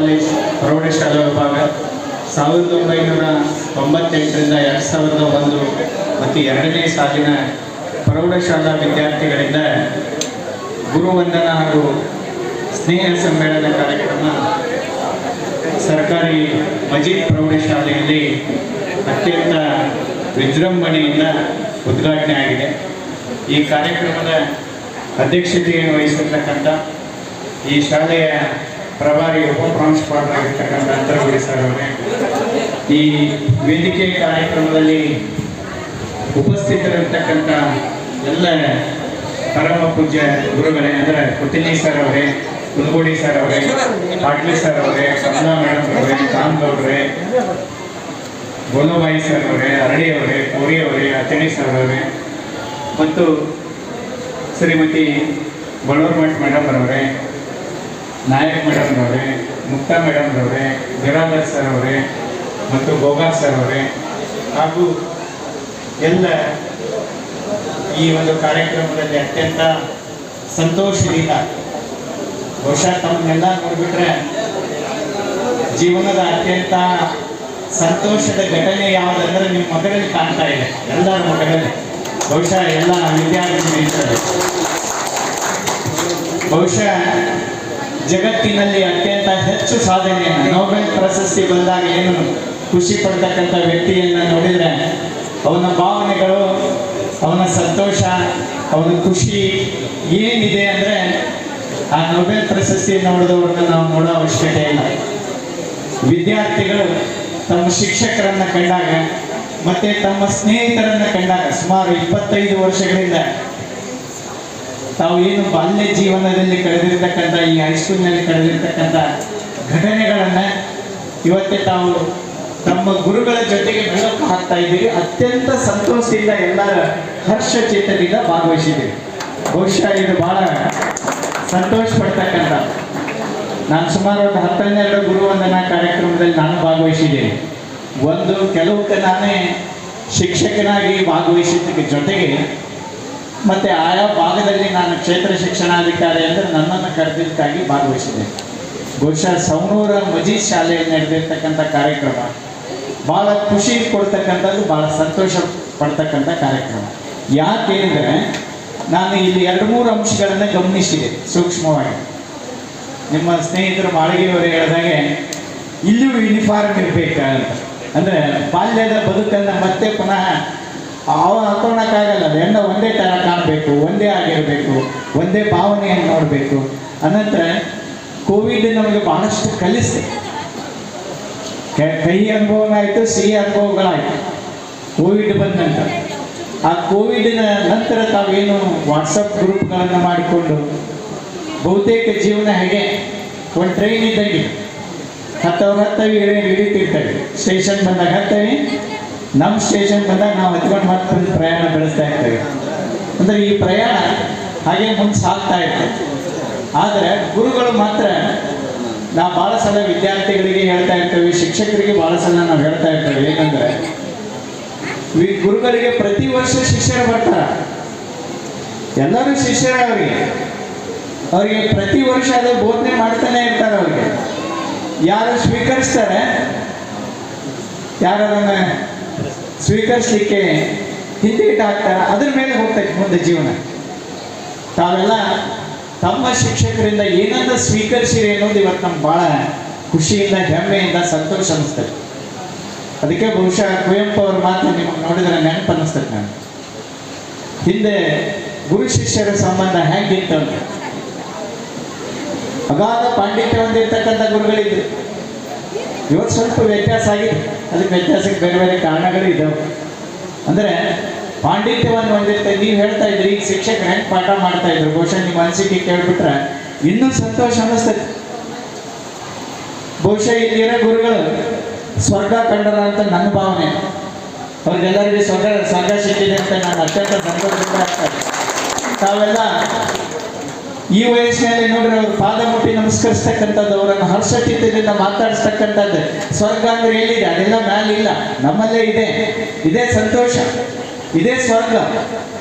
College ಪ್ರೌಢಶಾಲಾ ವಿಭಾಗ ಸಾವಿರದ ಒಂಬೈನೂರ ತೊಂಬತ್ತೆಂಟರಿಂದ ಎರಡು ಸಾವಿರದ ಒಂದು ಮತ್ತು ಎರಡನೇ ಸಾಲಿನ ಪ್ರೌಢಶಾಲಾ ವಿದ್ಯಾರ್ಥಿಗಳಿಂದ ಗುರುವಂದನ ಹಾಗೂ ಸ್ನೇಹ ಸಮ್ಮೇಳನ ಕಾರ್ಯಕ್ರಮ ಸರ್ಕಾರಿ ಮಜೀದ್ ಪ್ರೌಢಶಾಲೆಯಲ್ಲಿ ಅತ್ಯಂತ ವಿಜೃಂಭಣೆಯಿಂದ ಉದ್ಘಾಟನೆ ಆಗಿದೆ. ಈ ಕಾರ್ಯಕ್ರಮದ ಅಧ್ಯಕ್ಷತೆಯನ್ನು ವಹಿಸಿರ್ತಕ್ಕಂಥ ಈ ಶಾಲೆಯ ಪ್ರಭಾರಿ ಉಪ ಪ್ರಾಂಶುಪಾಲರಾಗಿರ್ತಕ್ಕಂಥ ಅಂತರಗುಡಿ ಸರ್ ಅವರೇ. ಈ ವೇದಿಕೆ ಕಾರ್ಯಕ್ರಮದಲ್ಲಿ ಉಪಸ್ಥಿತರಿರ್ತಕ್ಕಂಥ ಎಲ್ಲ ಪರಮ ಪೂಜ್ಯ ಗುರುಗಳೇ, ಅಂದರೆ ಕುಟ್ಟಿನಿ ಸರ್ ಅವರೇ ಕುಲಗೋಡಿ ಸರ್ ಅವರೇ, ಪಾಟ್ಲಿ ಸರ್ ಅವರೇ ಕಮಲಾ ಮೇಡಮ್ ಅವರೇ ಅವ್ರೇ ಗೋಲೋಬಾಯಿ ಸರ್ ಅವರೇ ಅರಡಿ ಅವರೇ ಕೋರಿ ಅವರೇ ಅತಣಿ ಸರ್ ಅವರೇ, ಮತ್ತು ಶ್ರೀಮತಿ ಬಳೋರ್ಮಠ್ ಮಠ್ ಮೇಡಮ್ ಅವರೇ ನಾಯಕ್ ಮೇಡಮ್ ಅವರೇ ಮುಕ್ತಾ ಮೇಡಮ್ ಅವರೇ ಬಿರಾದರ್ ಸರ್ ಅವರೇ ಮತ್ತು ಗೋಗಾ ಸರ್ ಅವರೇ ಹಾಗೂ ಎಲ್ಲ ಈ ಒಂದು ಕಾರ್ಯಕ್ರಮದಲ್ಲಿ ಅತ್ಯಂತ ಸಂತೋಷದಿಂದ ಬಹುಶಃ ತಮ್ಮನ್ನೆಲ್ಲ ನೋಡಿಬಿಟ್ರೆ ಜೀವನದ ಅತ್ಯಂತ ಸಂತೋಷದ ಘಟನೆ ಯಾವುದಂದ್ರೆ ನಿಮ್ಮ ಮಗದಲ್ಲಿ ಕಾಣ್ತಾ ಇದೆ, ಎಲ್ಲರ ಮಗದಲ್ಲಿ ಬಹುಶಃ ಎಲ್ಲ ವಿದ್ಯಾರ್ಥಿ ಬಹುಶಃ ಜಗತ್ತಿನಲ್ಲಿ ಅತ್ಯಂತ ಹೆಚ್ಚು ಸಾಧನೆಯನ್ನು ನೊಬೆಲ್ ಪ್ರಶಸ್ತಿ ಬಂದಾಗ ಏನು ಖುಷಿ ಪಡ್ತಕ್ಕಂಥ ವ್ಯಕ್ತಿಯನ್ನ ನೋಡಿದರೆ ಅವನ ಭಾವನೆಗಳು, ಅವನ ಸಂತೋಷ, ಅವನ ಖುಷಿ ಏನಿದೆ ಅಂದ್ರೆ ಆ ನೊಬೆಲ್ ಪ್ರಶಸ್ತಿ ನೋಡಿದವ್ರನ್ನ ನಾವು ನೋಡೋ ಅವಶ್ಯಕತೆ ಇಲ್ಲ. ವಿದ್ಯಾರ್ಥಿಗಳು ತಮ್ಮ ಶಿಕ್ಷಕರನ್ನ ಕಂಡಾಗ ಮತ್ತೆ ತಮ್ಮ ಸ್ನೇಹಿತರನ್ನ ಕಂಡಾಗ ಸುಮಾರು ಇಪ್ಪತ್ತೈದು ವರ್ಷಗಳಿಂದ ತಾವು ಏನು ಬಾಲ್ಯ ಜೀವನದಲ್ಲಿ ಕಳೆದಿರ್ತಕ್ಕಂಥ, ಈ ಹೈಸ್ಕೂಲ್ನಲ್ಲಿ ಕಳೆದಿರ್ತಕ್ಕಂಥ ಘಟನೆಗಳನ್ನ ಇವತ್ತೇ ತಾವು ತಮ್ಮ ಗುರುಗಳ ಜೊತೆಗೆ ಬೆಳಕು ಹಾಕ್ತಾ ಇದ್ದೀವಿ. ಅತ್ಯಂತ ಸಂತೋಷದಿಂದ ಎಲ್ಲರ ಹರ್ಷ ಚೇತನದಿಂದ ಭಾಗವಹಿಸಿದ್ದೀವಿ. ಬಹುಶಃ ಇದು ಬಹಳ ಸಂತೋಷ ಪಡ್ತಕ್ಕಂಥ. ನಾನು ಸುಮಾರು ಒಂದು ಹತ್ತನ್ನೆರಡು ಗುರುವಂದನಾ ಕಾರ್ಯಕ್ರಮದಲ್ಲಿ ನಾನು ಭಾಗವಹಿಸಿದ್ದೇನೆ. ಒಂದು ಕೆಲವಕ್ಕೆ ನಾನೇ ಶಿಕ್ಷಕನಾಗಿ ಭಾಗವಹಿಸಿದ್ದಕ್ಕೆ ಜೊತೆಗೆ ಮತ್ತೆ ಆಯಾ ಭಾಗದಲ್ಲಿ ನಾನು ಕ್ಷೇತ್ರ ಶಿಕ್ಷಣಾಧಿಕಾರಿ ಅಂದರೆ ನನ್ನನ್ನು ಕರೆದಿದ್ದಕ್ಕಾಗಿ ಭಾಗವಹಿಸಿದೆ. ಬಹುಶಃ ಸೌನೂರ ಮಜೀದ್ ಶಾಲೆಯಲ್ಲಿ ನಡೆದಿರ್ತಕ್ಕಂಥ ಕಾರ್ಯಕ್ರಮ ಭಾಳ ಖುಷಿ ಕೊಡ್ತಕ್ಕಂಥದ್ದು ಭಾಳ ಸಂತೋಷ ಪಡ್ತಕ್ಕಂಥ ಕಾರ್ಯಕ್ರಮ. ಯಾಕೆ ಅಂದರೆ ನಾನು ಇಲ್ಲಿ ಎರಡು ಮೂರು ಅಂಶಗಳನ್ನು ಗಮನಿಸಿದೆ ಸೂಕ್ಷ್ಮವಾಗಿ. ನಿಮ್ಮ ಸ್ನೇಹಿತರು ಮಾಳಿಗೆಯವರು ಹೇಳಿದಾಗೆ, ಇಲ್ಲಿಯೂ ಯೂನಿಫಾರ್ಮ್ ಅಂತ. ಅಂದರೆ ಬಾಲ್ಯದ ಬದುಕನ್ನು ಮತ್ತೆ ಪುನಃ ಅವ ಆಗಲ್ಲ ಎಲ್ಲ ಒಂದೇ ಥರ ಕಾಣಬೇಕು, ಒಂದೇ ಆಗಿರಬೇಕು, ಒಂದೇ ಭಾವನೆಯನ್ನು ನೋಡಬೇಕು. ಅನಂತರ ಕೋವಿಡ್ ನಮಗೆ ಬಹಳಷ್ಟು ಕಲಿಸಿದೆ ಕೈ ಕಹಿ ಅನುಭವನಾಯಿತು ಸಿಹಿ ಅನುಭವಗಳಾಯಿತು. ಕೋವಿಡ್ ಬಂದ ನಂತರ. ಆ ಕೋವಿಡ್ನ ನಂತರ ತಾವೇನು ವಾಟ್ಸಪ್ ಗ್ರೂಪ್ಗಳನ್ನು ಮಾಡಿಕೊಂಡು ಬಹುತೇಕ ಜೀವನ ಹೇಗೆ? ಒಂದು ಟ್ರೈನ್ ಇದ್ದಂಗೆ. ಹತ್ತವ್ರು ಹತ್ತವಿ ಇಳಿ ಇಳಿತಿರ್ತೇವೆ ಸ್ಟೇಷನ್ ಬಂದಾಗ ಹತ್ತವಿ ನಮ್ಮ ಸ್ಟೇಷನ್ ಬಂದಾಗ ನಾವು ಹತ್ಕೊಂಡು ಮತ್ತೆ ಪ್ರಯಾಣ ಬೆಳೆಸ್ತಾ ಇರ್ತೇವೆ. ಅಂದರೆ ಈ ಪ್ರಯಾಣ ಹಾಗೆ ಮುಂದೆ ಸಾಕ್ತಾ ಇತ್ತು. ಆದರೆ ಗುರುಗಳು ಮಾತ್ರ ನಾವು ಭಾಳ ಸಲ ವಿದ್ಯಾರ್ಥಿಗಳಿಗೆ ಹೇಳ್ತಾ ಇರ್ತೇವೆ, ಶಿಕ್ಷಕರಿಗೆ ಭಾಳ ಸಲ ನಾವು ಹೇಳ್ತಾ ಇರ್ತೇವೆ. ಏನಂದ್ರೆ ಈ ಗುರುಗಳಿಗೆ ಪ್ರತಿ ವರ್ಷ ಶಿಕ್ಷಣ ಬರ್ತಾರ. ಎಲ್ಲರೂ ಶಿಷ್ಯರ ಅವರಿಗೆ. ಅವರಿಗೆ ಪ್ರತಿ ವರ್ಷ ಅದೇ ಬೋಧನೆ ಮಾಡ್ತಾನೆ ಇರ್ತಾರೆ ಅವ್ರಿಗೆ. ಯಾರು ಸ್ವೀಕರಿಸ್ತಾರೆ, ಯಾರು ಅದನ್ನ ಸ್ವೀಕರಿಸಲಿಕ್ಕೆ ಹಿಂದೇಟು ಹಾಕ್ತಾರೆ ಅದ್ರ ಮೇಲೆ ಹೋಗ್ತೈತೆ ಮುಂದೆ ಜೀವನ. ತಾವೆಲ್ಲ ತಮ್ಮ ಶಿಕ್ಷಕರಿಂದ ಏನನ್ನ ಸ್ವೀಕರಿಸಿರಿ ಅನ್ನೋದು ಇವತ್ತು ನಮ್ಗೆ ಭಾಳ ಖುಷಿಯಿಂದ, ಹೆಮ್ಮೆಯಿಂದ, ಸಂತೋಷ ಅನಿಸ್ತದೆ ಅದಕ್ಕೆ ಬಹುಶಃ ಕುವೆಂಪು ಅವ್ರ ಮಾತು ನಿಮಗೆ ನೋಡಿದ್ರೆ ನೆನಪು ಅನ್ನಿಸ್ತದೆ ನಾನು ಹಿಂದೆ ಗುರು ಶಿಷ್ಯರ ಸಂಬಂಧ ಹೇಗಿತ್ತು ಅಂತ. ಅಗಾಧ ಪಾಂಡಿತ್ಯ ಹೊಂದಿರ್ತಕ್ಕಂಥ ಗುರುಗಳಿದ್ರು. ಇವತ್ತು ಸ್ವಲ್ಪ ವ್ಯತ್ಯಾಸ ಆಗಿದೆ. ಅದಕ್ಕೆ ವ್ಯತ್ಯಾಸಕ್ಕೆ ಬೇರೆ ಬೇರೆ ಕಾರಣಗಳು ಇದ್ದಾವೆ ಅಂದರೆ ಪಾಂಡಿತ್ಯವನ್ನು ಹೊಂದಿರ್ತೇವೆ ನೀವು ಹೇಳ್ತಾ ಇದ್ರಿ ಈಗ ಶಿಕ್ಷಕರು ಹೆಂಗೆ ಪಾಠ ಮಾಡ್ತಾ ಇದ್ರು? ಬಹುಶಃ ನಿಮ್ಮ ಅನಿಸಿಕೆ ಕೇಳ್ಬಿಟ್ರೆ ಇನ್ನೂ ಸಂತೋಷ ಅನ್ನಿಸ್ತದೆ. ಬಹುಶಃ ಇಲ್ಲಿರೋ ಗುರುಗಳು ಸ್ವರ್ಗ ಕಂಡರ ಅಂತ ನನ್ನ ಭಾವನೆ. ಅವ್ರಿಗೆಲ್ಲರಿಗೂ ಸ್ವರ್ಗ ಸ್ವರ್ಗ ಸಿಕ್ಕಿದೆ ಅಂತ ನಾನು ಅತ್ಯಂತ ಸಂತೋಷ. ತಾವೆಲ್ಲ ಈ ವಯಸ್ಸಿನಲ್ಲಿ ನೋಡ್ರಿ ಅವ್ರ ಪಾದ ಮುಟ್ಟಿ ನಮಸ್ಕರಿಸ್ತಕ್ಕಂಥದ್ದು, ಅವರನ್ನು ಹರ್ಷಚಿತ್ತದಿಂದ ಮಾತಾಡಿಸ್ತಕ್ಕಂಥದ್ದು. ಸ್ವರ್ಗ ಅಂದ್ರೆ ಎಲ್ಲಿದೆ? ಅದೆಲ್ಲ ಮ್ಯಾಲೆ ಇಲ್ಲ ನಮ್ಮಲ್ಲೇ ಇದೆ. ಇದೇ ಸಂತೋಷ. ಇದೇ ಸ್ವರ್ಗ.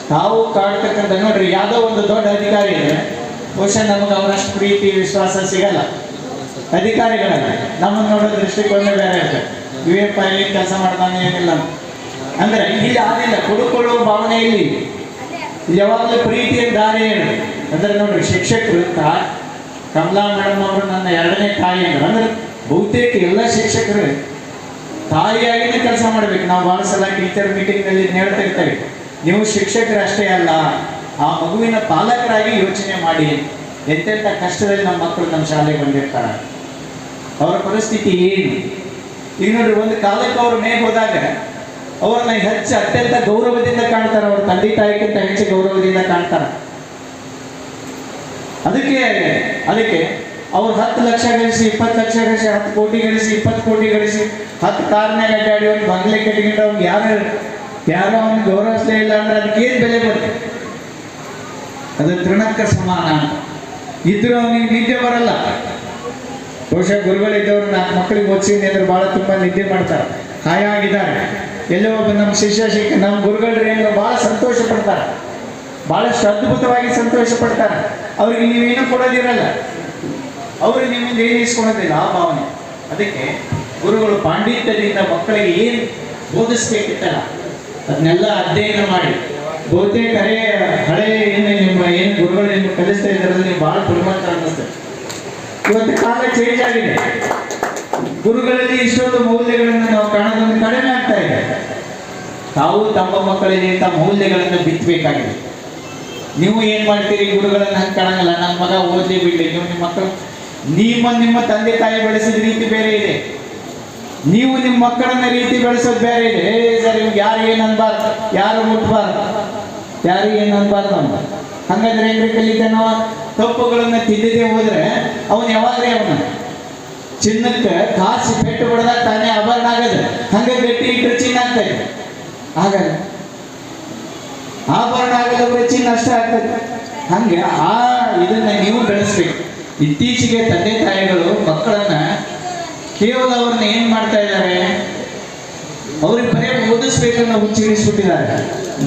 ತಾವು ಕಾಡ್ತಕ್ಕಂಥ ನೋಡ್ರಿ, ಯಾವುದೋ ಒಂದು ದೊಡ್ಡ ಅಧಿಕಾರಿ ಇದೆ ಬಹುಶಃ ನಮಗೆ ಅವರಷ್ಟು ಪ್ರೀತಿ, ವಿಶ್ವಾಸ ಸಿಗಲ್ಲ. ಅಧಿಕಾರಿಗಳಲ್ಲ. ನಮ್ಮನ್ನು ನೋಡೋ ದೃಷ್ಟಿಕೋನ ಬೇರೆ ಇರ್ತದೆ ಇವಪ್ಪ ಇಲ್ಲಿ ಕೆಲಸ ಮಾಡ್ತಾನೆ ಏನಿಲ್ಲ. ಅಂದ್ರೆ ಇಲ್ಲಿ ಆದಿಲ್ಲ. ಕೊಡುಕೊಳ್ಳುವ ಭಾವನೆ ಇಲ್ಲಿ. ಯಾವಾಗಲೂ ಪ್ರೀತಿಯ ದಾರಿ ಏನು ಅಂದ್ರೆ ನೋಡ್ರಿ ಶಿಕ್ಷಕರು ಕಮಲಾ ಮೇಡಮ್ ಅವರು ನನ್ನ ಎರಡನೇ ತಾಯಿ ಅಂದ್ರೆ ಅಂದ್ರೆ ಬಹುತೇಕ ಎಲ್ಲ ಶಿಕ್ಷಕರು ತಾಯಿಯಾಗಿನೇ ಕೆಲಸ ಮಾಡ್ಬೇಕು. ನಾವು ಬಹಳ ಸಲ ಟೀಚರ್ ಮೀಟಿಂಗ್ನಲ್ಲಿ ಹೇಳ್ತಾ ಇರ್ತೇವೆ. ನೀವು ಶಿಕ್ಷಕರಷ್ಟೇ ಅಲ್ಲ, ಆ ಮಗುವಿನ ಪಾಲಕರಾಗಿ ಯೋಚನೆ ಮಾಡಿ ಎಂತೆಂಥ ಕಷ್ಟದಲ್ಲಿ ನಮ್ಮ ಮಕ್ಕಳು ನಮ್ಮ ಶಾಲೆಗೆ ಬಂದಿರ್ತಾರೆ. ಅವರ ಪರಿಸ್ಥಿತಿ ಏನು? ಈಗ ನೋಡ್ರಿ, ಒಂದು ಕಾಲಕ್ಕೆ ಅವ್ರ ಮೇಲೆ ಹೋದಾಗ ಅವ್ರನ್ನ ಹೆಚ್ಚು ಅತ್ಯಂತ ಗೌರವದಿಂದ ಕಾಣ್ತಾರೆ. ಅವ್ರ ತಂದೆ ತಾಯಿಗಿಂತ ಹೆಚ್ಚು ಗೌರವದಿಂದ ಕಾಣ್ತಾರೆ. ಅದಕ್ಕೆ ಅದಕ್ಕೆ ಅವ್ರು ಹತ್ತು ಲಕ್ಷ ಗಳಿಸಿ, ಇಪ್ಪತ್ತು ಲಕ್ಷ ಗಳಿಸಿ, ಹತ್ತು ಕೋಟಿ ಗಳಿಸಿ, ಇಪ್ಪತ್ತು ಕೋಟಿ ಗಳಿಸಿ, ಹತ್ತು ಕಾರ್ನಾಗ ಅಡ್ಡಾಡಿ ಒಂದು ಬಂಗ್ಲೆ ಕಟ್ಟಿಕೊಂಡು ಅವ್ನು ಯಾರು, ಯಾರೋ ಅವ್ನು ಗೌರವಿಸಲೇ ಇಲ್ಲ ಅಂದ್ರೆ ಅದಕ್ಕೆ ಏನು ಬೆಲೆ ಬರುತ್ತೆ? ಅದು ತೃಣಕ್ಕೆ ಸಮಾನ ಅಂತ. ಇದ್ರೂ ಅವನಿಗೆ ನಿದ್ದೆ ಬರಲ್ಲ. ಬಹುಶಃ ಗುರುಗಳಿದ್ದವ್ರು ನಾಲ್ಕು ಮಕ್ಕಳಿಗೆ ಓದಿಸಿದ್ದೆ ಅಂದ್ರೆ ಭಾಳ ತುಂಬ ನಿದ್ದೆ ಮಾಡ್ತಾರೆ. ಹಾಯಾಗಿದ್ದಾರೆ. ಎಲ್ಲೋ ಒಬ್ಬ ನಮ್ಮ ಶಿಷ್ಯ ಶಿಕ್ಷ ನಮ್ಮ ಗುರುಗಳ್ರಿ ಅಂದ್ರೆ ಭಾಳ ಸಂತೋಷ ಪಡ್ತಾರೆ ಭಾಳಷ್ಟು ಅದ್ಭುತವಾಗಿ ಸಂತೋಷ ಪಡ್ತಾರೆ. ಅವ್ರಿಗೆ ನೀವೇನು ಕೊಡೋದಿರಲ್ಲ. ಅವರು ನಿಮ್ಮಿಂದ ಏನು ಇಸ್ಕೊಳೋದಿಲ್ಲ ಆ ಭಾವನೆ. ಅದಕ್ಕೆ ಗುರುಗಳು ಪಾಂಡಿತ್ಯದಿಂದ ಮಕ್ಕಳಿಗೆ ಏನು ಬೋಧಿಸ್ಬೇಕಿತ್ತಲ್ಲ, ಅದನ್ನೆಲ್ಲ ಅಧ್ಯಯನ ಮಾಡಿ. ಬಹುತೇಕ ಕರೆ ಹಳೆ ಏನು ನಿಮ್ಮ ಏನು ಗುರುಗಳು ನಿಮ್ಗೆ ಕಲಿಸ್ತಾ ಇದ್ದಾರೆ ನೀವು ಭಾಳ ಪುಣ್ಯವಂತ ಅನ್ನಿಸ್ತದೆ ಇವತ್ತು ಕಾಲ ಚೇಂಜ್ ಆಗಿದೆ. ಗುರುಗಳಲ್ಲಿ ಇಷ್ಟೊಂದು ಮೌಲ್ಯಗಳನ್ನು ನಾವು ಕಾಣೋದೊಂದು ಕಡಿಮೆ ಆಗ್ತಾ ಇದೆ. ತಾವು ತಮ್ಮ ಮಕ್ಕಳಿಗೆ ಇಂಥ ಮೌಲ್ಯಗಳನ್ನು ಬಿತ್ತಬೇಕಾಗಿದೆ. ನೀವು ಏನ್ ಮಾಡ್ತೀರಿ? ಗುರುಗಳನ್ನ ಹಂಗೆ ಕಾಣಂಗಿಲ್ಲ. ನನ್ನ ಮಗ ಓದಲಿ ಬಿಡ್ಲಿ. ನೀವು ನಿಮ್ಮ ಮಕ್ಕಳು ನಿಮ್ಮ ನಿಮ್ಮ ತಂದೆ ತಾಯಿ ಬೆಳೆಸಿದ ರೀತಿ ಬೇರೆ ಇದೆ. ನೀವು ನಿಮ್ಮ ಮಕ್ಕಳನ್ನ ರೀತಿ ಬೆಳೆಸೋದು ಬೇರೆ ಇದೆ. ಸರ್ ನಿಮ್ಗೆ ಯಾರು ಏನು ಅನ್ಬಾರ್ದು? ಯಾರು ಮುಟ್ಬಾರ್ದು ಯಾರು ಏನು ಅನ್ಬಾರ್ದು ಅಂತ ಹಂಗಾದ್ರೆ ಹೆಂಗ್ರಿ ಕಲಿತಾನೋ? ತಪ್ಪುಗಳನ್ನ ತಿದ್ದಿದೆ ಹೋದ್ರೆ ಅವನು ಯಾವಾಗ್ಲೇ ಅವನ ಚಿನ್ನಕ್ಕೆ ಕಾಸು ಪೆಟ್ಟು ಹೊಡೆದಾಗ ತಾನೇ ಆಭರಣ ಆಗದ. ಹಂಗೆ ಗಟ್ಟಿ ಇಟ್ಟರೆ ಚಿನ್ನ ಆಗ್ತಾ ಇದೆ ಆಗಲ್ಲ ಆಭರಣ ಆಗಲ್ಲ ಚಿನ್ನ ನಷ್ಟ ಆಗ್ತದೆ. ಹಂಗೆ ಆ ಇದನ್ನ ನೀವು ಬೆಳೆಸ್ಬೇಕು. ಇತ್ತೀಚೆಗೆ ತಂದೆ ತಾಯಿಗಳು ಮಕ್ಕಳನ್ನ ಕೇವಲ ಅವ್ರನ್ನ ಏನ್ ಮಾಡ್ತಾ ಇದ್ದಾರೆ? ಅವ್ರಿಗೆ ಬರೀ ಓದಿಸ್ಬೇಕನ್ನ ಹುಚ್ಚಿಡಿಸ್ಬಿಟ್ಟಿದ್ದಾರೆ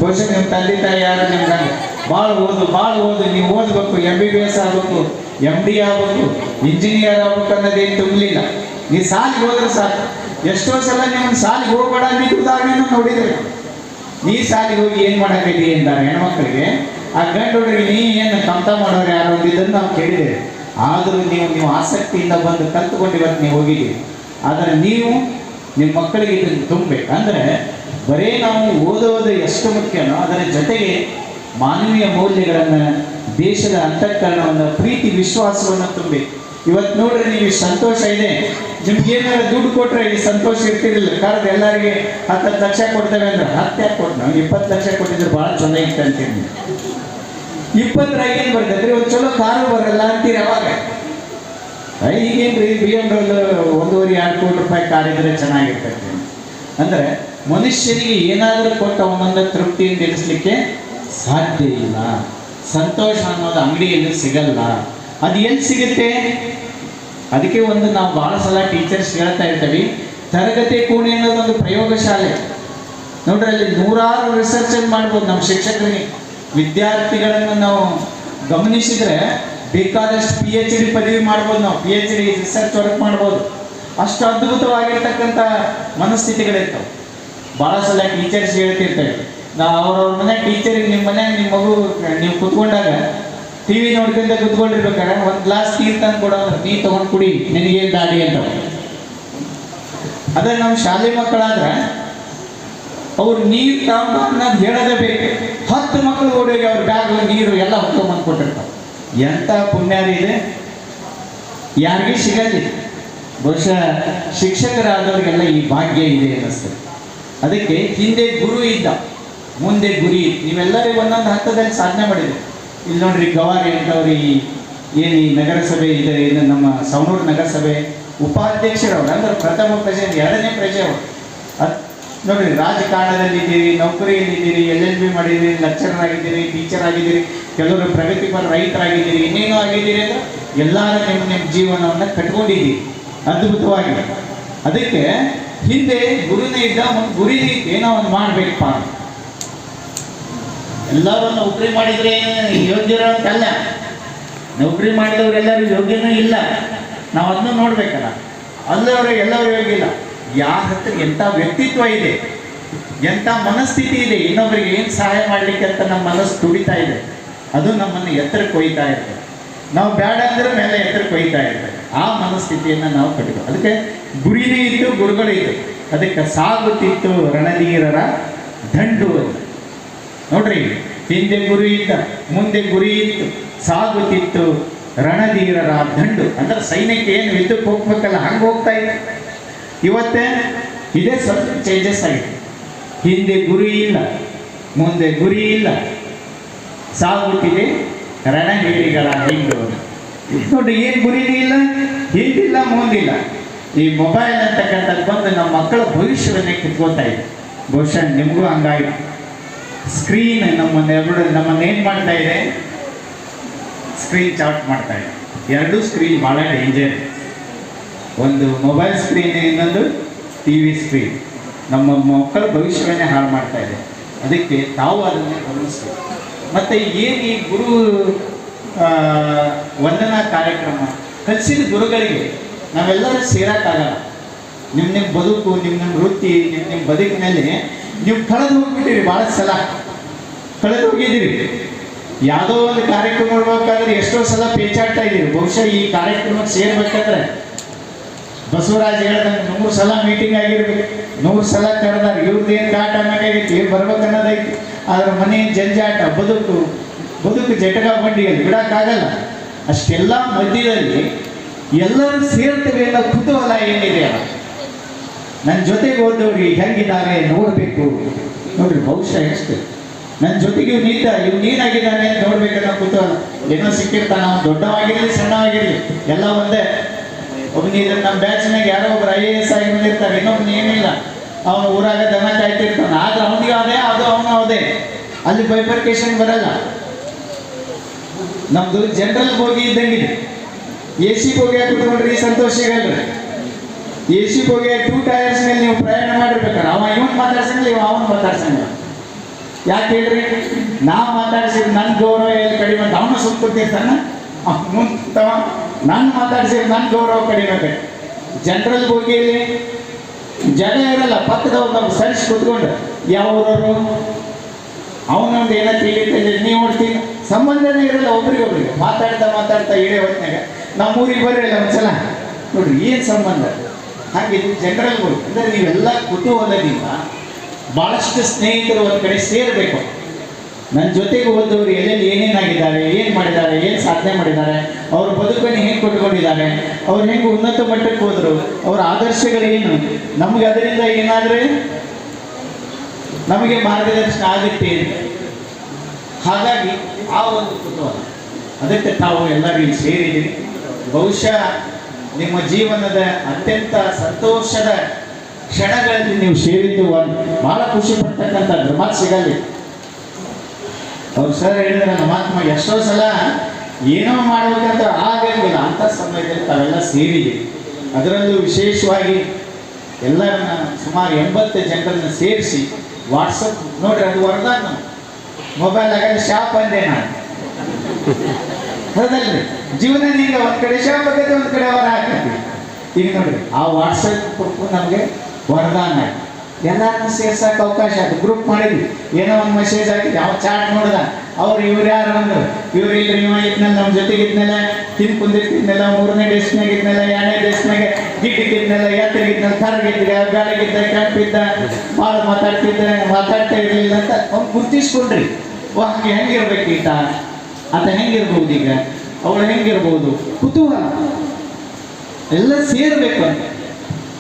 ಬಹುಶಃ ನಿಮ್ಮ ತಂದೆ ತಾಯಿ ಯಾರು ನಿಮ್ಗೆ ಭಾಳ ಓದು ಭಾಳ ಓದು, ನೀವು ಓದ್ಬೇಕು ಎಂ ಬಿ ಬಿ ಎಸ್ ಆಗ್ಬೇಕು ಎಂ ಡಿ ಆಗ್ಬೇಕು ಇಂಜಿನಿಯರ್ ಆಗ್ಬೇಕು ಅನ್ನೋದೇನು ತುಂಬಲಿಲ್ಲ. ನೀವು ಸಾಲಿಗೆ ಹೋದ್ರೆ ಸಾಕು. ಎಷ್ಟೋ ಸಲ ನಿಮ್ಮ ಸಾಲಿಗೆ ಹೋಗ್ಬೇಡ ಉದಾಹರಣೆನೂ ನೋಡಿದ್ರೆ. ನೀ ಸಾಲಿಗೆ ಹೋಗಿ ಏನ್ ಮಾಡಕೈತಿ ಅಂತಾರೆ ಹೆಣ್ಮಕ್ಳಿಗೆ? ಆ ಗಂಡು ನೀ ಏನು ಕಂತ ಮಾಡೋರು ಯಾರು ಅಂದಿದ್ದನ್ನು ನಾವು ಕೇಳಿದ್ದೇವೆ. ಆದರೂ ನೀವು ನೀವು ಆಸಕ್ತಿಯಿಂದ ಬಂದು ಕಲ್ತ್ಕೊಂಡು ಇವತ್ತು ನೀವು ಹೋಗಿದ್ದೀವಿ ಆದರೆ ನೀವು ನಿಮ್ಮ ಮಕ್ಕಳಿಗೆ ಇದನ್ನು ತುಂಬಬೇಕು. ಅಂದರೆ ಬರೀ ನಾವು ಓದೋದು ಎಷ್ಟು ಮುಖ್ಯನೋ ಅದರ ಜೊತೆಗೆ ಮಾನವೀಯ ಮೌಲ್ಯಗಳನ್ನು ದೇಶದ ಅಂತಃಕರಣವನ್ನು ಪ್ರೀತಿ ವಿಶ್ವಾಸವನ್ನು ತುಂಬಬೇಕು. ಇವತ್ತು ನೋಡ್ರಿ ನೀವು ಸಂತೋಷ ಇದೆ. ನಿಮ್ಗೆ ಏನಾರ ದುಡ್ಡು ಕೊಟ್ರೆ ಈ ಸಂತೋಷ ಇರ್ತಿರ್ಲಿಲ್ಲ. ಕಾರಣ ಎಲ್ಲರಿಗೆ ಹತ್ತು ಹತ್ತು ಲಕ್ಷ ಕೊಡ್ತೇವೆ ಅಂದ್ರೆ ಹತ್ತು ಯಾಕೆ ಕೊಟ್ಟು ನಾವು ಇಪ್ಪತ್ತು ಲಕ್ಷ ಕೊಟ್ಟಿದ್ರೆ ಭಾಳ ಚೆನ್ನಾಗಿತ್ತು ಅಂತೀರಿ ಇಪ್ಪತ್ತರಾಗ ಏನು ಬರ್ತೈತ್ರಿ? ಒಂದು ಚಲೋ ಕಾರು ಬರಲ್ಲ ಅಂತೀರಿ ಅವಾಗ. ಈಗೇನ್ರಿ ಬಿ ಎಂ ಡಬ್ಲ್ಯೂ ಒಂದೂವರೆ, ಎರಡು ಕೋಟಿ ರೂಪಾಯಿ ಕಾರ್ ಇದ್ರೆ ಚೆನ್ನಾಗಿರ್ತೈತಿ. ಅಂದ್ರೆ ಮನುಷ್ಯನಿಗೆ ಏನಾದರೂ ಕೊಟ್ಟು ಅವನನ್ನ ತೃಪ್ತಿಯಿಂದ ಇರಿಸ್ಲಿಕ್ಕೆ ಸಾಧ್ಯ ಇಲ್ಲ. ಸಂತೋಷ ಅನ್ನೋದು ಅಂಗಡಿಯಲ್ಲಿ ಸಿಗಲ್ಲ. ಅದು ಎಲ್ಲಿ ಸಿಗುತ್ತೆ? ಅದಕ್ಕೆ ಒಂದು ನಾವು ಬಹಳ ಸಲ ಟೀಚರ್ಸ್ ಹೇಳ್ತಾ ಇರ್ತೀವಿ, ತರಗತಿ ಕೋಣೆ ಅನ್ನೋದು ಒಂದು ಪ್ರಯೋಗಶಾಲೆ. ನೋಡ್ರಿ, ಅಲ್ಲಿ ನೂರಾರು ರಿಸರ್ಚ್ ಮಾಡ್ಬೋದು ನಮ್ಮ ಶಿಕ್ಷಕರಿಗೆ. ವಿದ್ಯಾರ್ಥಿಗಳನ್ನು ನಾವು ಗಮನಿಸಿದ್ರೆ ಬೇಕಾದಷ್ಟು ಪಿ ಎಚ್ ಡಿ ಪದವಿ ಮಾಡ್ಬೋದು ನಾವು. P H D research work ಮಾಡ್ಬೋದು. ಅಷ್ಟು ಅದ್ಭುತವಾಗಿರ್ತಕ್ಕಂಥ ಮನಸ್ಥಿತಿಗಳಿರ್ತವೆ. ಭಾಳ ಸಲ ಟೀಚರ್ಸ್ ಹೇಳ್ತಿರ್ತೇವೆ ನಾವು ಅವ್ರವ್ರ ಮನೆ ಟೀಚರಿಗೆ ನಿಮ್ಮ ಮನೆ, ನಿಮ್ಮ ಮಗು, ನೀವು ಕುತ್ಕೊಂಡಾಗ ಟಿ ವಿ ಕುತ್ಕೊಂಡಿರ್ಬೇಕಾರೆ ಒಂದ್ ಗ್ಲಾಸ್ ನೀರ್ ತಂದು ಕೊಡೋ ನೀ ತಗೊಂಡ್ ಕುಡಿ ನಿನಗೇನ್ ದಾಡಿ ಅಂತ. ಅದೇ ನಮ್ಮ ಶಾಲೆ ಮಕ್ಕಳಾದ್ರೆ ಅವ್ರು ನೀರು ತಗೊಂಡು ಅನ್ನೋದು ಹೇಳೋದೇ ಬೇಕು. ಹತ್ತು ಮಕ್ಕಳು ಓಡೋಗಿ ಅವ್ರ ಬ್ಯಾಗ್ ನೀರು ಎಲ್ಲ ಹೊತ್ಕೊಂಬಂದು ಕೊಟ್ಟಿರ್ತಾರೆ ಎಂಥ ಪುಣ್ಯಾರಿ ಇದೆ. ಯಾರಿಗೂ ಸಿಗಲಿ. ಬಹುಶಃ ಶಿಕ್ಷಕರಾದವ್ರಿಗೆಲ್ಲ ಈ ಭಾಗ್ಯ ಇದೆ ಅನ್ನಿಸ್ತದೆ ಅದಕ್ಕೆ ಹಿಂದೆ ಗುರು ಇದ್ದ, ಮುಂದೆ ಗುರಿ. ಇತ್ತು. ಒಂದೊಂದು ಹಂತದಲ್ಲಿ ಸಾಧನೆ ಮಾಡಿದೆ ಇಲ್ಲಿ ನೋಡ್ರಿ ಗವಾರಿ ಅಂತವ್ರು ಈ ಏನು ಈ ನಗರಸಭೆ ಇದೆ ಏನು ನಮ್ಮ ಸವಣೂರು ನಗರಸಭೆ ಉಪಾಧ್ಯಕ್ಷರವ್ರು. ಅಂದ್ರೆ ಪ್ರಥಮ ಪ್ರಜೆ ಎರಡನೇ ಪ್ರಜೆ ಅವರು ಅದ್ ನೋಡ್ರಿ, ರಾಜಕಾರಣದಲ್ಲಿ ಇದ್ದೀರಿ, ನೌಕರಿಯಲ್ಲಿ ಇದ್ದೀರಿ ಎಲ್ ಎಲ್ ಬಿ ಮಾಡಿದ್ದೀರಿ ಲೆಕ್ಚರರ್ ಆಗಿದ್ದೀರಿ ಟೀಚರ್ ಆಗಿದ್ದೀರಿ, ಕೆಲವರು ಪ್ರಗತಿಪರ ರೈತರಾಗಿದ್ದೀರಿ, ಇನ್ನೇನೋ ಆಗಿದ್ದೀರಿ ಅಂದ್ರೆ ಎಲ್ಲರೂ ನಿಮ್ಮ ನಿಮ್ಮ ಜೀವನವನ್ನು ಕಟ್ಕೊಂಡಿದ್ದೀರಿ. ಅದ್ಭುತವಾಗಿ ಅದಕ್ಕೆ ಹಿಂದೆ ಗುರುನೇ ಇದ್ದ ಒಂದು ಗುರಿ ಏನೋ ಒಂದು ಮಾಡ್ಬೇಕಪ್ಪ ಎಲ್ಲರೂ ನೌಕರಿ ಮಾಡಿದ್ರೆ ಯೋಗ್ಯರು ಅಂತಲ್ಲ. ನೌಕರಿ ಮಾಡಿದವರೆಲ್ಲರೂ ಯೋಗ್ಯನೂ ಇಲ್ಲ. ನಾವು ಅದನ್ನ ನೋಡ್ಬೇಕಲ್ಲ. ಅಲ್ಲವರು ಎಲ್ಲರೂ ಯೋಗಿಲ್ಲ ಯಾರ ಹತ್ರ ಎಂಥ ವ್ಯಕ್ತಿತ್ವ ಇದೆ ಎಂಥ ಮನಸ್ಥಿತಿ ಇದೆ ಇನ್ನೊಬ್ಬರಿಗೆ ಏನು ಸಹಾಯ ಮಾಡ್ಲಿಕ್ಕೆ ಅಂತ ನಮ್ಮ ಮನಸ್ಸು ತುಡಿತಾ ಇದೆ, ಅದು ನಮ್ಮನ್ನು ಎತ್ತರ ಕೊಯ್ತಾ ಇರ್ತದೆ. ನಾವು ಬೇಡ ಅಂದ್ರೆ ಮೇಲೆ ಎತ್ತರ ಕೊಯ್ತಾ ಇರ್ತದೆ. ಆ ಮನಸ್ಥಿತಿಯನ್ನು ನಾವು ಕಟ್ಟಬೇಕು ಅದಕ್ಕೆ ಗುರಿನೇ ಇತ್ತು, ಗುರುಗಳು ಇತ್ತು ಅದಕ್ಕೆ ಸಾಗುತ್ತಿತ್ತು ರಣಧೀರರ ದಂಡು ನೋಡ್ರಿ, ಹಿಂದೆ ಗುರಿ ಇದ್ದ, ಮುಂದೆ ಗುರಿ ಇತ್ತು, ಸಾಗುತ್ತಿತ್ತು ರಣಧೀರರ ದಂಡು. ಅಂದ್ರೆ ಸೈನ್ಯಕ್ಕೆ ಏನು ಯುದ್ಧಕ್ಕೆ ಹೋಗ್ಬೇಕಲ್ಲ, ಹಂಗೆ ಹೋಗ್ತಾ ಇದೆ. ಇವತ್ತೇ ಇದೇ ಸ್ವಲ್ಪ ಚೇಂಜಸ್ ಆಗಿದೆ. ಹಿಂದೆ ಗುರಿ ಇಲ್ಲ, ಮುಂದೆ ಗುರಿ ಇಲ್ಲ, ಸಾಗುತ್ತಿದೆ ರಣಧೀರಿಗಳ ಹಿಂಡು. ನೋಡಿ ಏನು ಗುರಿ ಇಲ್ಲ? ಹಿಂದಿಲ್ಲ, ಮುಂದಿಲ್ಲ. ಈ ಮೊಬೈಲ್ ಅಂತಕ್ಕಂಥದ್ದು ಬಂದು ನಮ್ಮ ಮಕ್ಕಳ ಭವಿಷ್ಯವನ್ನೇ ಕಿತ್ಕೋತಾ ಇದೆ. ಬಹುಶಃ ನಿಮಗೂ ಹಂಗಾಗಿದೆ ಸ್ಕ್ರೀನ್ ನಮ್ಮನ್ನ ಎರಡು ನಮ್ಮನ್ನ ಏನು ಮಾಡ್ತಾ ಇದೆ? ಸ್ಕ್ರೀನ್ ಚಾಟ್ ಮಾಡ್ತಾ ಇದೆ. ಎರಡೂ ಸ್ಕ್ರೀನ್ ಭಾಳ ಡೇಂಜರ್ ಒಂದು ಮೊಬೈಲ್ ಸ್ಕ್ರೀನ್ ಇನ್ನೊಂದು ಟಿ ವಿ ಸ್ಕ್ರೀನ್ ನಮ್ಮ ಮಕ್ಕಳ ಭವಿಷ್ಯವನ್ನೇ ಹಾಳು ಮಾಡ್ತಾ ಇದೆ. ಅದಕ್ಕೆ ತಾವು ಅದನ್ನು ಗಮನಿಸ್ತೀವಿ ಮತ್ತು ಏನು ಈ ಗುರು ವಂದನಾ ಕಾರ್ಯಕ್ರಮ? ಕಲಿಸಿದ ಗುರುಗಳಿಗೆ ನಾವೆಲ್ಲರೂ ಸೇರೋಕ್ಕಾಗಲ್ಲ. ನಿಮ್ಮ ನಿಮ್ಮ ಬದುಕು ನಿಮ್ಮ ನಿಮ್ಮ ವೃತ್ತಿ ನಿಮ್ಮ ನಿಮ್ಮ ಬದುಕಿನಲ್ಲಿ ನೀವು ಕಳೆದು ಹೋಗ್ಬಿಟ್ಟಿರಿ, ಬಹಳ ಸಲ. ಕಳೆದು ಹೋಗಿದ್ದೀರಿ. ಯಾವುದೋ ಒಂದು ಕಾರ್ಯಕ್ರಮ ಮಾಡ್ಬೇಕಾದ್ರೆ ಎಷ್ಟೋ ಸಲ ಪೇಚಾಡ್ತಾ ಇದ್ದೀರಿ. ಬಹುಶಃ ಈ ಕಾರ್ಯಕ್ರಮಕ್ಕೆ ಸೇರ್ಬೇಕಾದ್ರೆ ಬಸವರಾಜ್ ಹೇಳ್ದಂಗೆ ನೂರು ಸಲ ಮೀಟಿಂಗ್ ಆಗಿರ್ಬೇಕು. ನೂರು ಸಲ ಕರೆದಾರ. ಇವ್ರದ್ದೇನು ಕಾಟ ಅನ್ನೋದಾಗೈತಿ ಇವ್ರು ಬರ್ಬೇಕು ಅನ್ನೋದೈತಿ. ಆದ್ರೆ ಮನೆ ಜಂಜಾಟ, ಬದುಕು ಬದುಕು ಜಟಕ ಬಂಡಿಯಲ್ಲಿ ಬಿಡಕ್ಕಾಗಲ್ಲ. ಅಷ್ಟೆಲ್ಲ ಮಧ್ಯದಲ್ಲಿ ಎಲ್ಲರೂ ಸೇರ್ತೇವೆ ಅನ್ನೋ ಕುತೂಹಲ ಏನಿದೆ ನನ್ನ ಜೊತೆಗೆ ಹೋದವ್ರಿಗೆ ಹೆಂಗಿದ್ದಾರೆ ನೋಡಬೇಕು. ನೋಡ್ರಿ, ಬಹುಶಃ ಎಷ್ಟು? ನನ್ನ ಜೊತೆಗೆ ಇವ್ನು ಇದ್ದ ಇವ್ನು ಏನಾಗಿದ್ದಾನೆ ಅಂತ ನೋಡ್ಬೇಕನ್ನೋ ಕೂತ ಏನೋ ಸಿಕ್ಕಿರ್ತಾನ, ಅವ್ನು ದೊಡ್ಡವಾಗಿರ್ಲಿ, ಸಣ್ಣವಾಗಿರ್ಲಿ. ಎಲ್ಲ ಒಂದೇ. ಒಬ್ಬನ ನಮ್ಮ ಬ್ಯಾಚ್ನಾಗ ಯಾರೋ ಒಬ್ರು ಐ ಎ ಎಸ್ ಆಗಿ ಬಂದಿರ್ತಾರೆ, ಇನ್ನೊಬ್ನ ಏನಿಲ್ಲ. ಅವನು ಊರಾಗ ದನ ಕಾಯ್ತಿರ್ತಾನೆ. ಆದ್ರೆ ಅವನಿಗೆ ಅದೇ, ಅದು ಅವನು ಅದೇ. ಅಲ್ಲಿ ಬೈಫರ್ಕೇಶನ್ ಬರಲ್ಲ. ನಮ್ದು ಜನರಲ್ ಬೋಗಿ ಇದ್ದಂಗಿದೆ. ಎ ಸಿ ಬೋಗಿಯಾಗ ಹಾಕಿಟ್ಕೊಂಡ್ರಿ ಸಂತೋಷ ಸಿಗಲ್ರಿ. ಎ ಸಿ ಟೂ ಟೈರ್ಸ್ ಮೇಲೆ ನೀವು ಪ್ರಯಾಣ ಮಾಡಿರ್ಬೇಕಾರೆ ಅವ ಇವನ್ ಮಾತಾಡ್ಸಂಗಿಲ್ಲ ಇವ ಅವನ್ ಮಾತಾಡ್ಸಂಗ ಯಾಕೆ ಹೇಳ್ರಿ? ನಾ ಮಾತಾಡ್ಸಿದ್ ನನ್ನ ಗೌರವ ಎಲ್ಲಿ ಕಡಿಮೆ ಅಂತ ಅವನು ಸುಮ್ ಕೂತಿರ್ತಾನ. ನಾನು ನನ್ ನನ್ನ ಗೌರವ ಕಡಿಮೆ ಜನರಲ್ ಬೋಗಿಯಲ್ಲಿ ಜನ ಇರಲ್ಲ ಪಕ್ಕದವ್ರು ನಾವು ಸರಿಸಿ ಕುತ್ಕೊಂಡು ಯಾವ ಊರವರು ಅವನೊಂದು ಏನೋ ತಿಳಿತದೆ ನೀವು ನೋಡ್ತೀನಿ ಸಂಬಂಧನೇ ಇರಲ್ಲ ಒಬ್ರಿಗೊಬ್ರಿಗೆ. ಮಾತಾಡ್ತಾ ಮಾತಾಡ್ತಾ ಇಡೇ ಹೊತ್ತಿನಾಗ ನಮ್ಮ ಊರಿಗೆ ಬರ್ರಿ ಒಂದ್ಸಲ. ನೋಡ್ರಿ, ಏನು ಸಂಬಂಧ? ಹಾಗೆ ಇದು ಜನರಲ್ ಗುರು ಅಂದರೆ ನೀವೆಲ್ಲ ಕುತೂಹಲದಿಂದ ಭಾಳಷ್ಟು ಸ್ನೇಹಿತರು ಒಂದು ಕಡೆ ಸೇರಬೇಕು. ನನ್ನ ಜೊತೆಗೆ ಹೋದವರು ಎಲ್ಲೆಲ್ಲಿ ಏನೇನಾಗಿದ್ದಾರೆ, ಏನು ಮಾಡಿದ್ದಾರೆ, ಏನು ಸಾಧನೆ ಮಾಡಿದ್ದಾರೆ, ಅವ್ರ ಬದುಕನ್ನು ಹೇಗೆ ಕೊಟ್ಕೊಂಡಿದ್ದಾರೆ ಅವ್ರು ಹೆಂಗೆ ಉನ್ನತ ಮಟ್ಟಕ್ಕೆ ಹೋದರು, ಅವರ ಆದರ್ಶಗಳೇನು, ನಮಗೆ ಅದರಿಂದ ಏನಾದರೆ ನಮಗೆ ಮಾರ್ಗದರ್ಶನ ಆಗುತ್ತೆ ಹಾಗಾಗಿ ಆ ಒಂದು ಕುತೂಹಲ. ಅದಕ್ಕೆ ತಾವು ಎಲ್ಲರೂ ಸೇರಿ ಸೇರಿದ್ದೀರಿ. ಬಹುಶಃ ನಿಮ್ಮ ಜೀವನದ ಅತ್ಯಂತ ಸಂತೋಷದ ಕ್ಷಣಗಳಲ್ಲಿ ನೀವು ಸೇರಿದ್ದು ಬಹಳ ಖುಷಿ ಪಡ್ತಕ್ಕಂಥ ಮಾತು ಸಿಗಲಿ. ಅವ್ರು ಸರ್ ಹೇಳಿದ್ರೆ ನಮ್ಮ ಆತ್ಮ ಎಷ್ಟೋ ಸಲ ಏನೋ ಮಾಡ್ಬೇಕಂತ ಆಗಂಗಿಲ್ಲ. ಅಂತ ಸಮಯದಲ್ಲಿ ತಾವೆಲ್ಲ ಸೇರಿದೆ ಅದರಲ್ಲೂ ವಿಶೇಷವಾಗಿ ಎಲ್ಲರನ್ನ ಸುಮಾರು ಎಂಬತ್ತು ಜನರನ್ನ ಸೇರಿಸಿ ವಾಟ್ಸಪ್ ನೋಡ್ರಿ, ಅದು ವರದಾನ. ಮೊಬೈಲ್ ಆಗಲಿ ಶಾಪ್ ಅಂದೆ ನಾನು. ಹೌದಲ್ರಿ? ಜೀವನದಿಂದ ಒಂದ್ ಕಡೆ ಶಾಪ್ ಆಗತ್ತೆ ಒಂದ್ ಕಡೆ ಅವರ ಹಾಕತ್ತಿ ಈಗ ನೋಡ್ರಿ, ಆ ವಾಟ್ಸಪ್ ನಮಗೆ ವರದಾನ ಎಲ್ಲರನ್ನ ಸೇರ್ಸಕ್ಕೆ ಅವಕಾಶ ಆಯ್ತು. ಗ್ರೂಪ್ ಮಾಡಿದ್ವಿ. ಏನೋ ಒಂದು ಮೆಸೇಜ್ ಹಾಕಿದ್ವಿ ಯಾವ ಚಾಟ್ ನೋಡ್ದ? ಅವ್ರು ಇವ್ರು ಯಾರು ಅಂದ್ರು? ಇವ್ರು ಇಲ್ರಿ, ಇವ ಇದ್ನಲ್ಲ ನಮ್ಮ ಜೊತೆಗೆ ಇದ್ನಲ್ಲ ತಿನ್ ಕುಂದಿರ್ತಿದ್ನಲ್ಲ ಮೂರನೇ ಡೇಸ್ನಾಗ ಇದ್ನಲ್ಲ, ಎರಡನೇ ಡೆಸ್ಕ್ನಾಗ ಗಿಟ್ಟಿಗಿದ್ನಲ್ಲ ಎತ್ತರಿಗಿದ್ನಲ್ಲ ಕರಗಿದ್ದ ಗಾಳಿಗಿದ್ದ ಕೆಂಪಿದ್ದ ಭಾಳ ಮಾತಾಡ್ತಿದ್ದ, ಮಾತಾಡ್ತಾ ಇರಲಿಲ್ಲ ಅಂತ ಅವ್ನು ಗುರ್ತಿಸ್ಕೊಂಡ್ರಿ. ಓ, ಹಂಗೆ ಹೆಂಗಿರ್ಬೇಕು ಈತ ಆತ ಹೆಂಗಿರ್ಬೋದು ಈಗ? ಅವಳು ಹೆಂಗಿರ್ಬೋದು? ಕುತೂಹಲ. ಎಲ್ಲ ಸೇರಬೇಕು ಅಂತ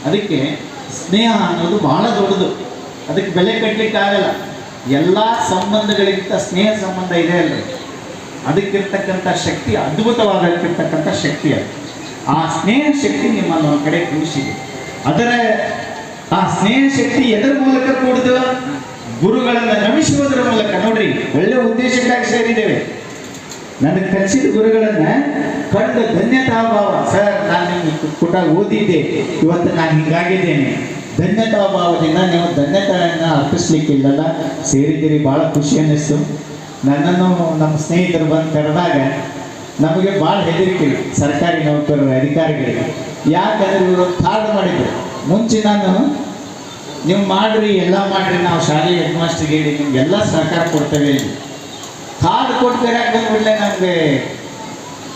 ಅದಕ್ಕೆ ಸ್ನೇಹ ಅನ್ನೋದು ಬಹಳ ದೊಡ್ಡದು. ಅದಕ್ಕೆ ಬೆಲೆ ಕಟ್ಟಲಿಕ್ಕೆ ಆಗಲ್ಲ ಎಲ್ಲ ಸಂಬಂಧಗಳಿಗಿಂತ ಸ್ನೇಹ ಸಂಬಂಧ ಇದೆ ಅಲ್ಲ ಅದಕ್ಕಿರ್ತಕ್ಕಂಥ ಶಕ್ತಿ ಅದ್ಭುತವಾಗಿರ್ತಕ್ಕಂಥ ಶಕ್ತಿ ಅದು. ಆ ಸ್ನೇಹ ಶಕ್ತಿ ನಿಮ್ಮನ್ನು ಒಂದು ಕಡೆ ಕೂಡಿಸಿದೆ ಅದರ ಆ ಸ್ನೇಹ ಶಕ್ತಿ ಎದರ ಮೂಲಕ ಕೂಡಿದ ಗುರುಗಳನ್ನು ನಮಿಸುವುದರ ಮೂಲಕ. ನೋಡ್ರಿ, ಒಳ್ಳೆ ಉದ್ದೇಶಕ್ಕಾಗಿ ಸೇರಿದ್ದೇವೆ. ನನಗೆ ಕಲಿಸಿದ ಗುರುಗಳನ್ನ ಕಂಡ ಧನ್ಯತಾಭಾವ, ಸರ್, ನಾನು ನಿಮ್ಗೆ ಪುಟ ಓದಿದ್ದೆ. ಇವತ್ತು ನಾನು ಹಿಂಗಾಗಿದ್ದೇನೆ. ಧನ್ಯತಾಭಾವದಿಂದ ನೀವು ಧನ್ಯತೆಯನ್ನು ಅರ್ಪಿಸ್ಲಿಕ್ಕಿಲ್ಲಲ್ಲ, ಸೇರಿದ್ದೀರಿ, ಭಾಳ ಖುಷಿ ಅನ್ನಿಸ್ತು. ನನ್ನನ್ನು ನಮ್ಮ ಸ್ನೇಹಿತರು ಬಂದು ಕರೆದಾಗ ನಮಗೆ ಭಾಳ ಹೆದರಿಕೆ, ಸರ್ಕಾರಿ ನೌಕರರ, ಅಧಿಕಾರಿಗಳಿಗೆ. ಯಾಕಂದ್ರೆ ಇವರು ಕಾರ್ಡ್ ಮಾಡಿದ್ರು. ಮುಂಚೆ ನಾನು, ನೀವು ಮಾಡ್ರಿ, ಎಲ್ಲ ಮಾಡ್ರಿ, ನಾವು ಶಾಲೆ ಹೆಡ್ ಮಾಸ್ಟರ್ಗೆ ಹೇಳಿ ನಿಮ್ಗೆಲ್ಲ ಸಹಕಾರ ಕೊಡ್ತೇವೆ. ಕಾರ್ಡ್ ಕೊಡ್ತೀರಾ ಬಂದ್ಬಿಡ್ಲೆ ನಮಗೆ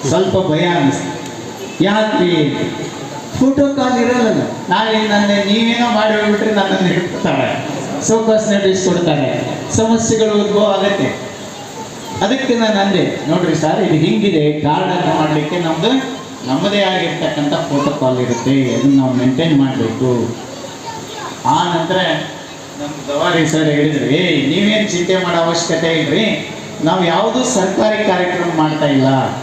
ಸ್ವಲ್ಪ ಭಯ ಅನಿಸ್ತು ಯಾಕೆ? ಫೋಟೋ ಕಾಲ್ ಇರಲ್ಲ ನಾಳೆ ನನ್ನ ನೀವೇನೋ ಮಾಡಿ ಹೋಗ್ಬಿಟ್ರೆ ನನ್ನನ್ನು ಹಿಡ್ಕೊತಾಳೆ ಸೌಕಾಸ್ ನಡೆಸ್ಕೊಡ್ತಾಳೆ ಸಮಸ್ಯೆಗಳು ಉದ್ಭವ ಆಗತ್ತೆ. ಅದಕ್ಕೆ ನಾನು ಅಂದೆ, ನೋಡ್ರಿ ಸರ್, ಇದು ಹಿಂಗಿದೆ. ಕಾರ್ಡ್ ಅನ್ನು ಮಾಡಲಿಕ್ಕೆ ನಮ್ದು, ನಮ್ಮದೇ ಆಗಿರ್ತಕ್ಕಂಥ ಪ್ರೋಟೋಕಾಲ್ ಇರುತ್ತೆ. ಅದನ್ನು ನಾವು ಮೇಂಟೈನ್ ಮಾಡಬೇಕು. ಆ ನಂತರ ನಮ್ಮ ಗವಾರಿ ಸರ್ ಹೇಳಿದ್ರಿ ನೀವೇನು ಚಿಂತೆ ಮಾಡೋ ಅವಶ್ಯಕತೆ ಇಲ್ರಿ? ನಾವು ಯಾವುದೂ ಸರ್ಕಾರಿ ಕಾರ್ಯಕ್ರಮ ಮಾಡ್ತಾ ಇಲ್ಲ.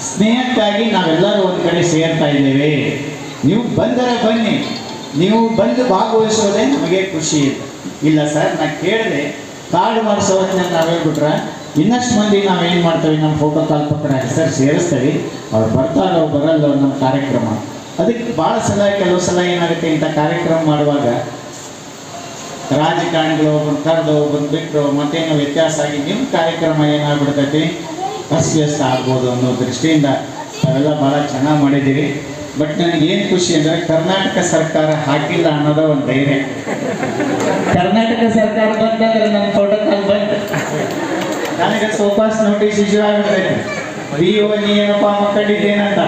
ಸ್ನೇಹಕ್ಕಾಗಿ ನಾವೆಲ್ಲರೂ ಒಂದು ಕಡೆ ಸೇರ್ತಾ ಇದ್ದೇವೆ. ನೀವು ಬಂದರೆ ಬನ್ನಿ. ನೀವು ಬಂದು ಭಾಗವಹಿಸೋದೇ ನಮಗೆ ಖುಷಿ. ಇಲ್ಲ ಸರ್ ನಾನು ಕೇಳಿದೆ. ಕಾರ್ಡ್ ಮಾಡಿಸೋ ಹೊತ್ತಿನಲ್ಲಿ ನಾವು ಹೇಳ್ಬಿಟ್ರೆ, ಇನ್ನಷ್ಟು ಮಂದಿ ನಾವೇನು ಮಾಡ್ತೇವೆ? ನಮ್ಮ ಫೋಟೋ ಕಾಲ್ ಪಕ್ಕನ ಹೆಸರು ಸೇರಿಸ್ತೇವೆ. ಅವ್ರು ಬರ್ತಾರೋ ಬರಲ್ಲೋ ನಮ್ಮ ಕಾರ್ಯಕ್ರಮ. ಅದಕ್ಕೆ ಭಾಳ ಸಲ, ಕೆಲವು ಸಲ ಏನಾಗುತ್ತೆ ಇಂಥ ಕಾರ್ಯಕ್ರಮ ಮಾಡುವಾಗ ರಾಜಕಾರಣಿಗಳು ಒಬ್ಬರು ಕರೆದು ಒಬ್ಬರು ಬಿಟ್ಟರು ಮತ್ತೇನೋ ವ್ಯತ್ಯಾಸ ಆಗಿ ನಿಮ್ಮ ಕಾರ್ಯಕ್ರಮ ಏನಾಗ್ಬಿಡ್ತೈತಿ? ಅಸ್ತವ್ಯಸ್ತ ಆಗ್ಬೋದು ಅನ್ನೋ ದೃಷ್ಟಿಯಿಂದ ನಾವೆಲ್ಲ ಭಾಳ ಚೆನ್ನಾಗಿ ಮಾಡಿದ್ದೀರಿ. ಬಟ್ ನನಗೆ ಏನು ಖುಷಿ ಅಂದರೆ ಕರ್ನಾಟಕ ಸರ್ಕಾರ ಹಾಕಿಲ್ಲ ಅನ್ನೋದು ಒಂದು ಧೈರ್ಯ. ಕರ್ನಾಟಕ ಸರ್ಕಾರ ಬಂತಂದ್ರೆ ನನ್ನ ಫೋಟೋ ಕಾಲ್ ಬಂತು. ನನಗೆ ಸೋಪಾಸ್ ನೋಟಿಸ್ ಇಶ್ಯೂ ಆಗ್ಬಿಟ್ಟೈತೆ ಬಿ ಓ ನೀ ಏನಪ್ಪ ಮಕ್ಕಳಿದ್ದೇನಂತ?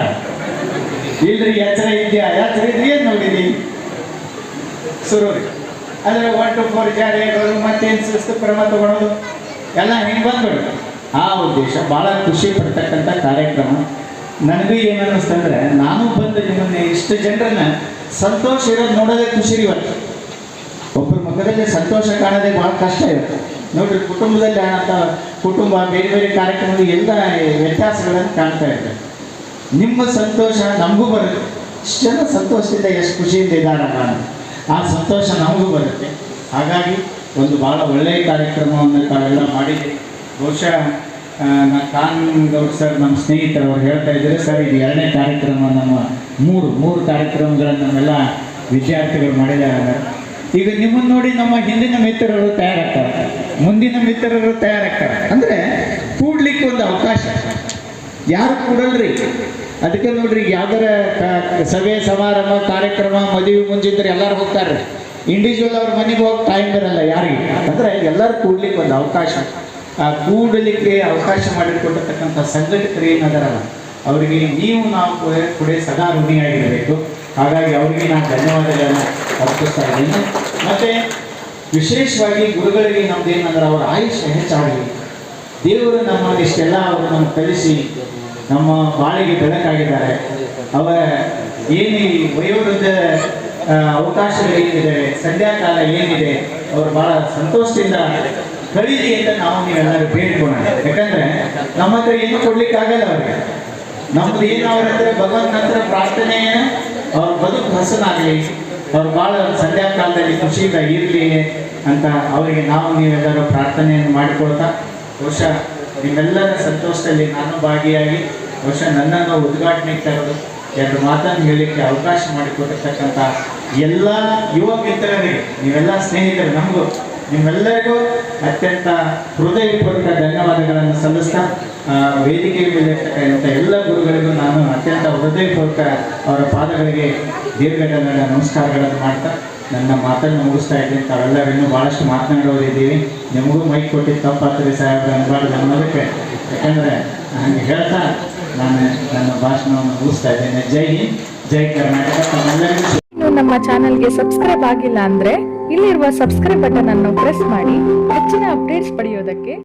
ಇಲ್ರಿ ಎಚ್ಚರ ಇದೆಯಾ? ಎಚ್ಚರ ಇದೆಯಾ ನೋಡಿದ್ದೀನಿ ಶುರು. ರೀ ಅಂದ್ರೆ ಒನ್ ಟು ಫೋರ್ ಜಾರಿ ಆಗೋದು ಮತ್ತೇನು ಶಿಸ್ತು ಕ್ರಮ ಎಲ್ಲ ಹಿಂಗೆ ಬಂದ್ಬಿಡು. ಆ ಉದ್ದೇಶ. ಭಾಳ ಖುಷಿ ಪಡ್ತಕ್ಕಂಥ ಕಾರ್ಯಕ್ರಮ. ನನಗೂ ಏನು ಅನ್ನಿಸ್ತಂದ್ರೆ ನಾನು ಬಂದು ನಿಮ್ಮನ್ನ ಇಷ್ಟು ಜನರನ್ನ ಸಂತೋಷ ಇರೋದು ನೋಡೋದೇ ಖುಷಿ ಇವತ್ತು. ಒಬ್ಬರ ಮುಖದಲ್ಲಿ ಸಂತೋಷ ಕಾಣೋದೇ ಭಾಳ ಕಷ್ಟ ಇರುತ್ತೆ ನೋಡ್ರಿ, ಕುಟುಂಬದಲ್ಲಿ ಅಂತ ಕುಟುಂಬ, ಬೇರೆ ಬೇರೆ ಕಾರ್ಯಕ್ರಮದಲ್ಲಿ ಎಲ್ಲ ವ್ಯತ್ಯಾಸಗಳನ್ನು ಕಾಣ್ತಾ ಇರ್ತವೆ ನಿಮ್ಮ ಸಂತೋಷ ನಮಗೂ ಬರುತ್ತೆ. ಇಷ್ಟೆಲ್ಲ ಸಂತೋಷದಿಂದ ಎಷ್ಟು ಖುಷಿಯಿಂದ ಇದ್ದಾರೆ ಅಂತ. ಆ ಸಂತೋಷ ನಮಗೂ ಬರುತ್ತೆ. ಹಾಗಾಗಿ ಒಂದು ಭಾಳ ಒಳ್ಳೆಯ ಕಾರ್ಯಕ್ರಮವನ್ನು ತಾವೆಲ್ಲ ಮಾಡಿದ್ದೀರಿ ಬಹುಶಃ ಖಾನ್ ಗೌಡ್ ಸರ್ ನಮ್ಮ ಸ್ನೇಹಿತರು ಅವ್ರು ಹೇಳ್ತಾ ಇದ್ದಾರೆ, ಸರ್, ಇದು ಎರಡನೇ ಕಾರ್ಯಕ್ರಮ ನಮ್ಮ ಮೂರು ಮೂರು ಕಾರ್ಯಕ್ರಮಗಳನ್ನು ವಿದ್ಯಾರ್ಥಿಗಳು ಮಾಡಿದ್ದಾರೆ. ಈಗ ನಿಮ್ಮನ್ನು ನೋಡಿ ನಮ್ಮ ಹಿಂದಿನ ಮಿತ್ರರು ತಯಾರಾಗ್ತಾರೆ. ಮುಂದಿನ ಮಿತ್ರರು ತಯಾರಾಗ್ತಾರೆ. ಅಂದರೆ ಕೂಡ್ಲಿಕ್ಕೆ ಒಂದು ಅವಕಾಶ. ಯಾರು ಕೊಡಲ್ರಿ? ಅದಕ್ಕೆ ನೋಡ್ರಿ ಯಾವ್ದಾರ ಸಭೆ, ಸಮಾರಂಭ, ಕಾರ್ಯಕ್ರಮ, ಮದುವೆ ಮುಂಜಿದ್ರೆ ಎಲ್ಲರೂ ಹೋಗ್ತಾರೆ ಇಂಡಿವಿಜುವಲ್ ಅವ್ರ ಮನೆಗೆ ಹೋಗಿ ಟೈಮ್ ಬರಲ್ಲ ಯಾರಿಗೆ. ಅಂದ್ರೆ ಎಲ್ಲರೂ ಕೂಡ್ಲಿಕ್ಕೆ ಒಂದು ಅವಕಾಶ. ಆ, ಕೂಡಲಿಕ್ಕೆ ಅವಕಾಶ ಮಾಡಿಕೊಟ್ಟಿರ್ತಕ್ಕಂಥ ಸಂಘಟಕರು ಏನದಾರಲ್ಲ, ಅವರಿಗೆ ನೀವು ನಾವು ಕೂಡ ಕೂಡ ಸದಾ ಋಣಿಯಾಗಿರಬೇಕು ಹಾಗಾಗಿ ಅವರಿಗೆ ನಾನು ಧನ್ಯವಾದಗಳನ್ನು ಅರ್ಪಿಸ್ತಾ ಇದ್ದೀನಿ. ಮತ್ತೆ ವಿಶೇಷವಾಗಿ ಗುರುಗಳಿಗೆ ನಮ್ದು ಏನಂದ್ರೆ ಅವರ ಆಯುಷ್ಯ ಹೆಚ್ಚಾಗಲಿ. ದೇವರು ನಮ್ಮ ಇಷ್ಟೆಲ್ಲ ಅವರು ನಮ್ಗೆ ಕಲಿಸಿ ನಮ್ಮ ಬಾಳಿಗೆ ಬೆಳಕಾಗಿದ್ದಾರೆ. ಅವರ, ಏನು ವಯೋವೃದ್ಧ ಅವಕಾಶಗಳು ಏನಿದೆ ಸಂಧ್ಯಾಕಾಲ ಏನಿದೆ, ಅವರು ಬಹಳ ಸಂತೋಷದಿಂದ ಕಳೀಲಿ ಅಂತ ನಾವು ನೀವೆಲ್ಲರೂ ಬೇಡ್ಕೊಳ್ಳೋಣ. ಯಾಕಂದ್ರೆ ನಮ್ಮ ಹತ್ರ ಏನು ಕೊಡ್ಲಿಕ್ಕೆ ಆಗಲ್ಲ ಅವ್ರಿಗೆ. ನಮ್ದು ಏನು ಅವ್ರ ಹತ್ರ, ಭಗವಂತನ ಹತ್ರ ಪ್ರಾರ್ಥನೆ ಅವ್ರ ಬದುಕು ಹಸನಾಗಲಿ, ಅವ್ರು ಭಾಳ ಸಂಧ್ಯಾಕಾಲದಲ್ಲಿ ಖುಷಿಯಿಂದ ಇರಲಿ ಅಂತ ಅವರಿಗೆ ನಾವು ನೀವೆಲ್ಲರೂ ಪ್ರಾರ್ಥನೆಯನ್ನು ಮಾಡಿಕೊಳ್ತಾ ಬಹುಶಃ ನಿಮ್ಮೆಲ್ಲರ ಸಂತೋಷದಲ್ಲಿ ನಾನು ಭಾಗಿಯಾಗಿ ಬಹುಶಃ ನನ್ನನ್ನು ಉದ್ಘಾಟನೆಗೆ ತರೋದು ಎರಡು ಮಾತನ್ನು ಹೇಳಲಿಕ್ಕೆ ಅವಕಾಶ ಮಾಡಿಕೊಟ್ಟಿರ್ತಕ್ಕಂಥ ಎಲ್ಲ ಯುವ ಮಿತ್ರರಿಗೆ, ನೀವೆಲ್ಲ ಸ್ನೇಹಿತರು, ನಮಗೂ ನಿಮ್ಮೆಲ್ಲರಿಗೂ ಅತ್ಯಂತ ಹೃದಯಪೂರ್ವಕ ಧನ್ಯವಾದಗಳನ್ನು ಸಲ್ಲಿಸ್ತಾ ವೇದಿಕೆ ಮೇಲೆ ಮೇಲಿರ್ತಕ್ಕಂಥ ಎಲ್ಲ ಗುರುಗಳಿಗೂ ನಾನು ಅತ್ಯಂತ ಹೃದಯಪೂರ್ವಕ ಅವರ ಪಾದಗಳಿಗೆ ದೀರ್ಘ ನಮಸ್ಕಾರಗಳನ್ನು ಮಾಡ್ತಾ ನನ್ನ ಮಾತನ್ನು ಮುಗಿಸ್ತಾ ಇದ್ದೀನಿ ತಾವೆಲ್ಲರೂ ಇನ್ನೂ ಭಾಳಷ್ಟು ಮಾತನಾಡೋರಿದ್ದೀವಿ ನಿಮಗೂ ಮೈಕ್ ಕೊಟ್ಟಿದ್ದು ತಪ್ಪಾತ್ರಿ ಸಾಹೇಬ್ರ ಅನ್ಬಾರ್ದು ಅನ್ನೋದಕ್ಕೆ ಯಾಕಂದರೆ ಹಂಗೆ ಹೇಳ್ತಾ ನಾನು ನನ್ನ ಭಾಷಣವನ್ನು ಮುಗಿಸ್ತಾ ಇದ್ದೇನೆ. ಜೈ ಹಿಂದ್, ಜೈ ಕರ್ನಾಟಕ. ತಮ್ಮೆಲ್ಲರಿಗೂ ನಮ್ಮ ಚಾನೆಲ್ಗೆ ಸಬ್ಸ್ಕ್ರೈಬ್ ಆಗಿಲ್ಲ ಅಂದ್ರೆ ಇಲ್ಲಿರುವ ಸಬ್ಸ್ಕ್ರೈಬ್ ಬಟನ್ ಅನ್ನು ಪ್ರೆಸ್ ಮಾಡಿ ಹೆಚ್ಚಿನ ಅಪ್ಡೇಟ್ಸ್ ಪಡೆಯೋದಕ್ಕೆ